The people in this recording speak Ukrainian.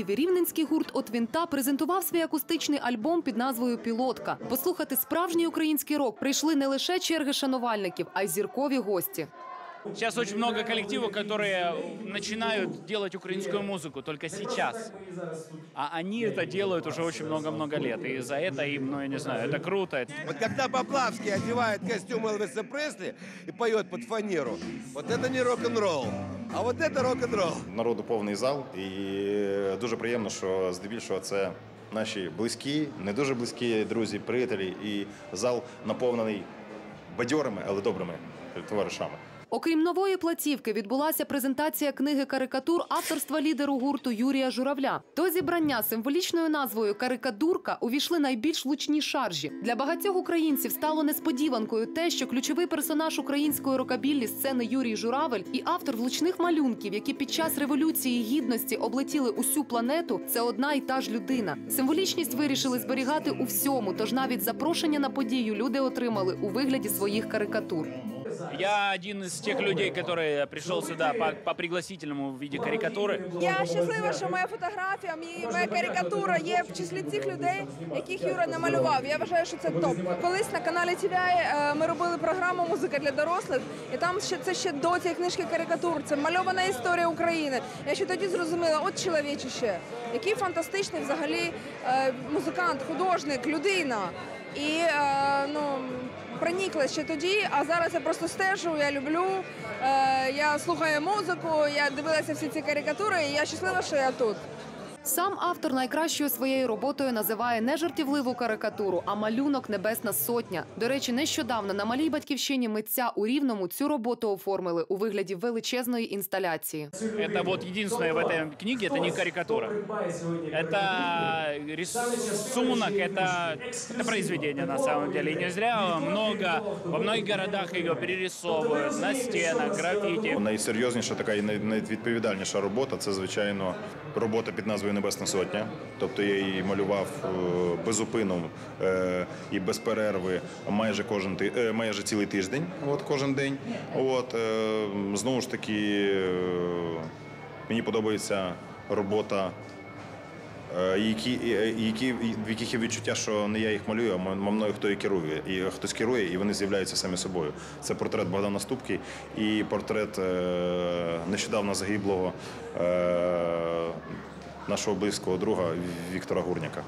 Києві рівненський гурт от вінта презентував свій акустичний альбом під назвою Пілотка. Послухати справжній український рок прийшли не лише черги шанувальників, а й зіркові гості. Сейчас очень много коллективов, которые начинают делать украинскую музыку только сейчас. А они это делают уже очень много-много лет. И за это им, ну, я не знаю, это круто. Вот когда Поплавский одевает костюм Элвиса Пресли и поет под фанеру, вот это не рок-н-ролл, а вот это рок-н-ролл. Народу повний зал, і е, дуже приємно, що здебільшого це наші близькі, не дуже близькі друзі, приятелі, і зал наповнений бадьорими, але добрими товаришами. Окрім нової платівки, відбулася презентація книги карикатур авторства лідеру гурту Юрія Журавля. До зібрання символічною назвою Карикадурка увійшли найбільш влучні шаржі. Для багатьох українців стало несподіванкою те, що ключовий персонаж української рокабіллі сцени Юрій Журавель і автор влучних малюнків, які під час революції гідності облетіли усю планету, це одна і та ж людина. Символічність вирішили зберігати у всьому, тож навіть запрошення на подію люди отримали у вигляді своїх карикатур. Я один из тех людей, который пришел сюда по, по пригласительному в виде карикатуры. Я щаслива, що моя фотографія, мій- моя карикатура є в числі цих людей, яких Юра намалював. Я вважаю, що це топ. Колись на каналі TVI е, ми робили програму Музика для дорослих, і там ще це ще до цієї книжки карикатур. Це мальована історія України. Я ще тоді зрозуміла, от чоловічище, який фантастичний взагалі е, музикант, художник, людина. І е, ну. Проникла ще тоді, а зараз я просто стежу, я люблю, е, я слухаю музику, я дивилася всі ці карикатури, і я щаслива, що я тут. Сам автор найкращою своєю роботою називає не жартівливу карикатуру, а малюнок Небесна Сотня. До речі, нещодавно на малій батьківщині митця у Рівному цю роботу оформили у вигляді величезної інсталяції. Это вот единственное в этой книге, это не карикатура. Это рисунок, это, это произведение на самом деле. И не зря много, во многих городах ее перерисовывают на стенах, граффити. Найсерйозніша така і най- найвідповідальніша робота це, звичайно, робота під назвою Небесна Сотня. Тобто я її малював е, безупину е, і без перерви майже кожен е, майже цілий тиждень. От кожен день. От знову ж таки, мені подобається робота. Які, які, в яких є відчуття, що не я їх малюю, а мною хто і керує. І хтось керує, і вони з'являються самі собою. Це портрет Богдана Ступки і портрет нещодавно загиблого нашого близького друга Віктора Гурняка.